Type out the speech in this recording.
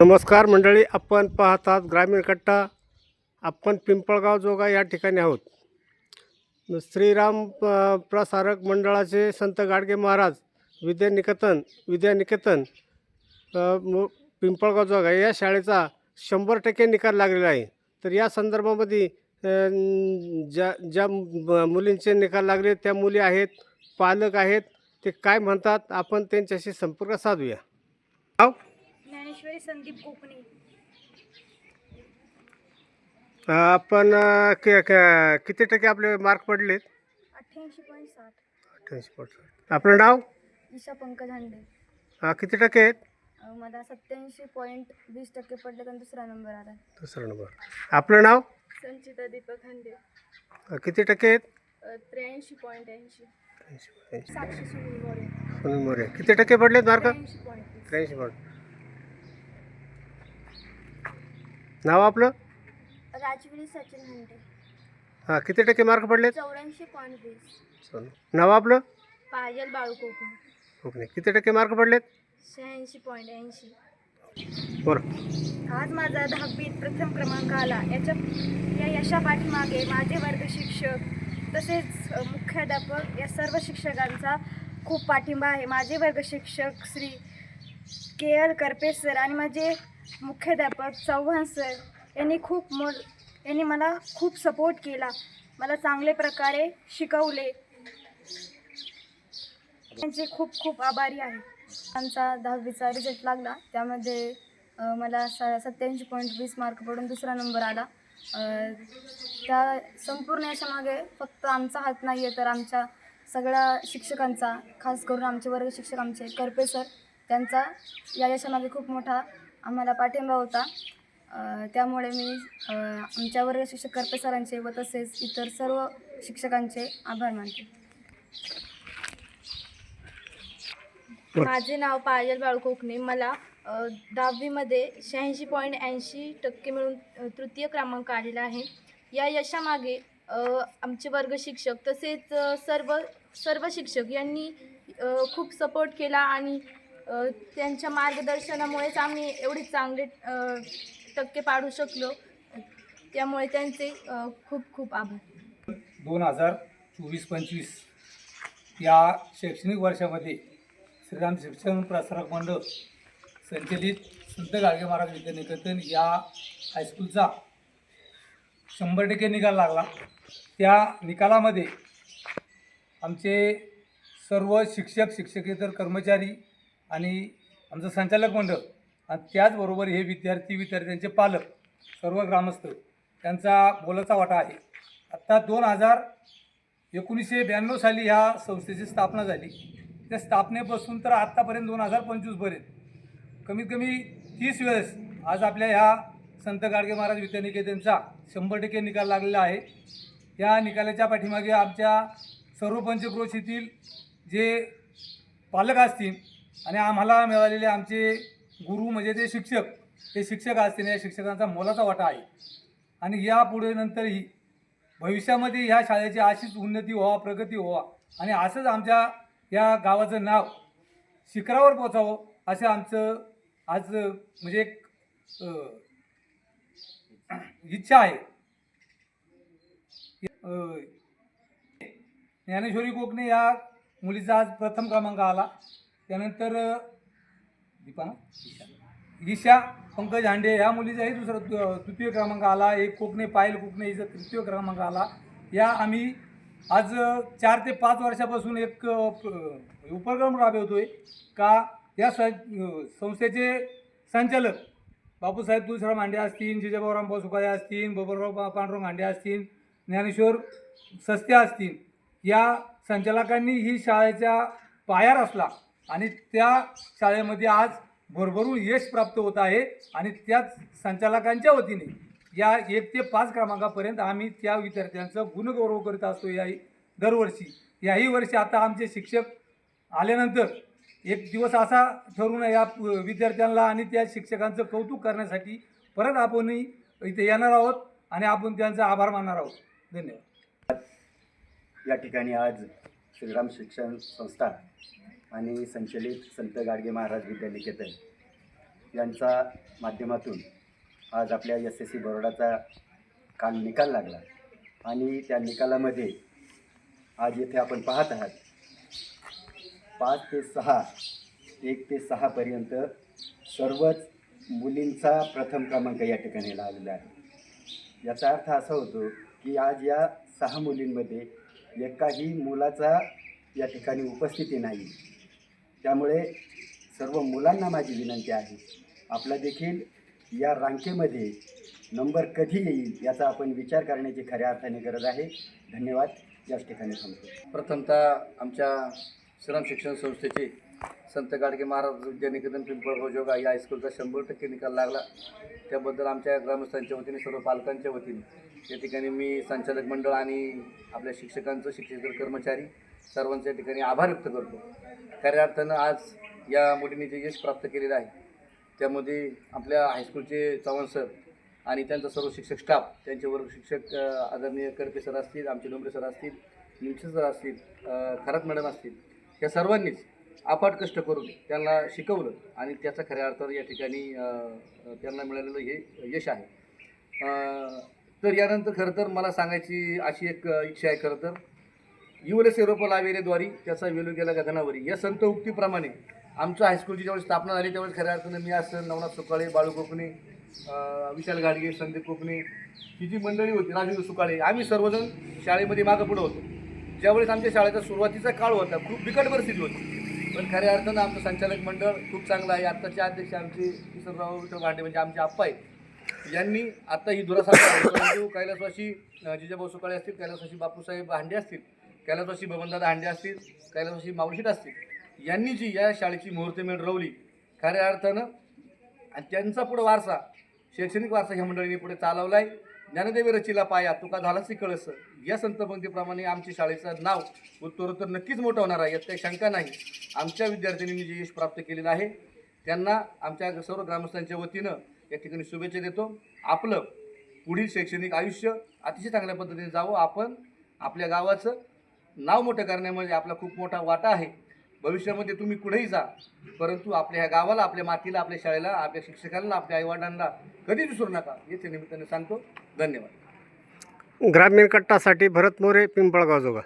नमस्कार मंडळी आपण पाहतात ग्रामीण कट्टा. आपण पिंपळगाव जोगा या ठिकाणी आहोत. श्रीराम प्रसारक मंडळाचे संत गाडगे महाराज विद्यानिकेतन विद्यानिकेतन पिंपळगाव जोगा या शाळेचा शंभर टक्के निकाल लागलेला आहे. तर या संदर्भामध्ये ज्या ज्या मुलींचे निकाल लागले त्या मुली आहेत पालक आहेत ते काय म्हणतात? आपण त्यांच्याशी संपर्क साधूया. ज्ञानेश्वरी संदीप कोकणे आपण अ, कि- क- किती टक्के आपले मार्क पडलेत? अठ्ठ्याऐंशी पॉईंट साठ. अठ्ठ्याऐंशी पर्सेंट आपलं नाव? ईशा पंकज हांडे अ, किती टक्के आहेत? अ, मला सत्याऐंशी पॉईंट वीस टक्के पडले आणि दुसरा नंबर आला. दुसरा नंबर आपलं नाव? संचिता दीपक हांडे अ, किती टक्के आहेत? त्र्याऐंशी पॉईंट ऐंशी. त्र्याऐंशी साक्षी सुनील मोरे. सुनील किती टक्के पडलेत मार्क त्र्याऐंशी पॉईंट त्र्याऐंशी पॉईंट नाव आपलं? राजवीर सचिन हांडे हां किती टक्के मार्क पडलेत? चौऱ्याऐंशी पॉईंट वीस. सोनू. नाव आपलं? पायल बाळू कोकणे ओके किती टक्के मार्क पडलेत? शहाऐंशी पॉईंट ऐंशी. बरं. आज माझा दहावीत प्रथम क्रमांक आला. याच्या या यशापाठीमागे माझे वर्ग शिक्षक तसेच अ, मुख्याध्यापक या सर्व शिक्षकांचा खूप पाठिंबा आहे. माझे वर्ग शिक्षक Shri K L Karpe sir आणि माझे मुख्याध्यापक चव्हाण सर यांनी खूप मो यांनी मला खूप सपोर्ट केला. मला चांगले प्रकारे शिकवले. त्यांचे खूप खूप आभारी आहे. आमचा दहावीचा रिझल्ट लागला. त्यामध्ये मला स सत्याऐंशी पॉईंट वीस मार्क पडून दुसरा नंबर आला. त्या संपूर्ण याच्यामागे फक्त आमचा हात नाही आहे तर आमच्या सगळ्या शिक्षकांचा खास करून आमचे वर्ग शिक्षक आमचे करपे सर त्यांचा या यशामागे खूप मोठा आम्हाला पाठिंबा होता. त्यामुळे मी आमच्या वर्ग शिक्षक करपे सरांचे व तसेच इतर सर्व शिक्षकांचे आभार मानते. माझे नाव पायल बाळू कोकणे. मला दहावीमध्ये शहाऐंशी पॉईंट ऐंशी टक्के मिळून तृतीय क्रमांक आलेला आहे. या यशामागे आमचे वर्ग शिक्षक तसेच सर्व सर्व शिक्षक यांनी खूप सपोर्ट केला आणि त्यांच्या मार्गदर्शनामुळेच आम्ही एवढे चांगले टक्के पाडू शकलो. त्यामुळे त्यांचे खूप खूप आभार. दोन हजार चोवीस पंचवीस या शैक्षणिक वर्षामध्ये श्रीराम शिक्षण प्रसारक मंडळ संचलित संत गाडगे महाराज विद्यानिकेतन या हायस्कूलचा शंभर टक्के निकाल लागला. त्या निकालामध्ये आमचे सर्व शिक्षक शिक्षकेतर कर्मचारी आणि आमचं संचालक मंडळ आणि त्याचबरोबर हे विद्यार्थी विद्यार्थ्यांचे पालक सर्व ग्रामस्थ त्यांचा बोलाचा वाटा आहे. आत्ता दोन हजार एकोणीसशे ब्याण्णव साली ह्या संस्थेची स्थापना झाली. त्या स्थापनेपासून तर आत्तापर्यंत दोन हजार पंचवीसपर्यंत कमीत कमी तीस वेळेस आज आपल्या ह्या संत गाडगे महाराज विद्यानिकेतनचा शंभर टक्के निकाल लागलेला आहे. या निकालाच्या पाठीमागे आमच्या सर्व पंचक्रोश येथील जे पालक असतील आणि आम्हाला मिळालेले आमचे गुरु म्हणजे ते शिक्षक ते शिक्षक असतील या शिक्षकांचा मोलाचा वाटा आहे. आणि यापुढे नंतरही भविष्यामध्ये ह्या शाळेची अशीच उन्नती व्हावा प्रगती व्हावा आणि असंच आमच्या या गावाचं नाव शिखरावर पोचावं असं आमचं आज म्हणजे एक इच्छा आहे. ज्ञानेश्वरी कोकणे या मुलीचा आज प्रथम क्रमांक आला. त्यानंतर दीपा ईशा. पंकज हांडे ह्या मुलीचाही दुसरा तृ- तृतीय क्रमांक आला. एक कोकणे पायल कोकणे हिचा तृतीय क्रमांक आला. या आम्ही आज चार ते पाच वर्षापासून एक उपक्रम राबवतो आहे का या स संस्थेचे संचालक बापूसाहेब तुळशीराम हांडे असतील जिजाभाऊ रामभाऊ असतील बबनराव पांडुरंग हांडे असतील ज्ञानेश्वर सस्ते असतील या संचालकांनी ही शाळेचा पाया रचला आणि त्या शाळेमध्ये आज भरभरून यश प्राप्त होत आहे आणि त्याच संचालकांच्या वतीने या एक ते पाच क्रमांकापर्यंत आम्ही त्या विद्यार्थ्यांचं गुणगौरव करीत असतो या दरवर्षी. याही वर्षी आता आमचे शिक्षक आल्यानंतर एक दिवस असा ठरवून या विद्यार्थ्यांना आणि त्या शिक्षकांचं कौतुक करण्यासाठी परत आपण इथे येणार आहोत आणि आपण त्यांचा आभार मानणार आहोत. धन्यवाद. या ठिकाणी आज श्रीराम शिक्षण संस्था आणि संचलित संत गाडगे महाराज विद्यानिकेतन यांचा माध्यमातून आज आपल्या एस एस सी बोर्डाचा काल निकाल लागला. आणि त्या निकालामध्ये आज येथे आपण पाहत आहात पाच ते सहा एक ते सहापर्यंत सर्वच मुलींचा प्रथम क्रमांक या ठिकाणी लागलेला आहे. याचा अर्थ असा होतो की आज या सहा मुलींमध्ये एकाही मुलाचा या ठिकाणी उपस्थिती नाही. त्यामुळे सर्व मुलांना माझी विनंती आहे. आपला देखील या रांकेमध्ये नंबर कधी येईल याचा आपण विचार करण्याची खऱ्या अर्थाने गरज आहे. धन्यवाद. याच ठिकाणी थांबतो. प्रथमतः आमच्या श्रम शिक्षण संस्थेचे संत गाडगे महाराज विद्यानिकेतन पिंपळगाव जोगा या हायस्कूलचा शंभर टक्के निकाल लागला. त्याबद्दल आमच्या ग्रामस्थांच्या वतीने सर्व पालकांच्या वतीने या ठिकाणी मी संचालक मंडळ आणि आपल्या शिक्षकांचं शिक्षक कर्मचारी सर्वांच्या ठिकाणी आभार व्यक्त करतो. खऱ्या अर्थानं आज या मुलीने जे यश प्राप्त केलेलं आहे. त्यामध्ये आपल्या हायस्कूलचे चव्हाण सर आणि त्यांचा सर्व शिक्षक स्टाफ त्यांचे वर्ग शिक्षक आदरणीय करपे सर असतील आमचे डोंबरे सर असतील निमसे सर असतील खरात मॅडम असतील या सर्वांनीच आपाट कष्ट करून त्यांना शिकवलं आणि त्याचा खऱ्या अर्थानं या ठिकाणी त्यांना मिळालेलं हे यश आहे. तर यानंतर खरं तर मला सांगायची अशी एक इच्छा आहे खरं तर. युवरेस रोप लावेलेद्वारी त्याचा वेलू गेला गगनावरी. या संत उक्तीप्रमाणे आमच्या हायस्कूलची ज्यावेळेस स्थापना झाली त्यावेळेस खऱ्या अर्थानं मी असं नवनाथ सुकाळे बाळू कोकणे विशाल गाडगे संदीप कोकणे ही जी मंडळी होती राजू सुकाळे आम्ही सर्वजण शाळेमध्ये मागं पुढं होतो. ज्यावेळेस आमच्या शाळेचा सुरुवातीचा काळ होता खूप बिकट परिस्थिती होती. पण खऱ्या अर्थानं आमचं संचालक मंडळ खूप चांगलं आहे. आत्ताचे अध्यक्ष आमचे किशोरराव विठ्ठल भांडे म्हणजे आमचे आप्पा आहेत. यांनी आता ही दुरासा आहे कैलासवासी जिजाभाऊ सुकाळे असतील कैलासवासी बापूसाहेब भांडे असतील कैलासवासी बबनदादा हांडे असतील कैलासवासी मावशीट असतील यांनी जी या शाळेची मुहूर्तमेढ रवली. खऱ्या अर्थानं आणि त्यांचा पुढं वारसा शैक्षणिक वारसा ह्या मंडळीने पुढे चालवला आहे ज्ञानदेवी रचीला पाया तुका झालाच कळस. या संतपंक्तीप्रमाणे आमच्या शाळेचं नाव उत्तरोत्तर नक्कीच मोठं होणार आहे यात काही शंका नाही. आमच्या विद्यार्थिनींनी जे यश प्राप्त केलेलं आहे त्यांना आमच्या सर्व ग्रामस्थांच्या वतीनं या ठिकाणी शुभेच्छा देतो. आपलं पुढील शैक्षणिक आयुष्य अतिशय चांगल्या पद्धतीने जावं. आपण आपल्या गावाचं नाव मोठं करण्यामध्ये आपला खूप मोठा वाटा आहे. भविष्यामध्ये तुम्ही कुठेही जा परंतु आपल्या ह्या गावाला आपल्या मातीला आपल्या शाळेला आपल्या शिक्षकांना आपल्या आईवडिलांना कधी विसरू नका. याच्या निमित्ताने सांगतो धन्यवाद. ग्रामीण कट्टासाठी भरत मोरे पिंपळगाव जोगा.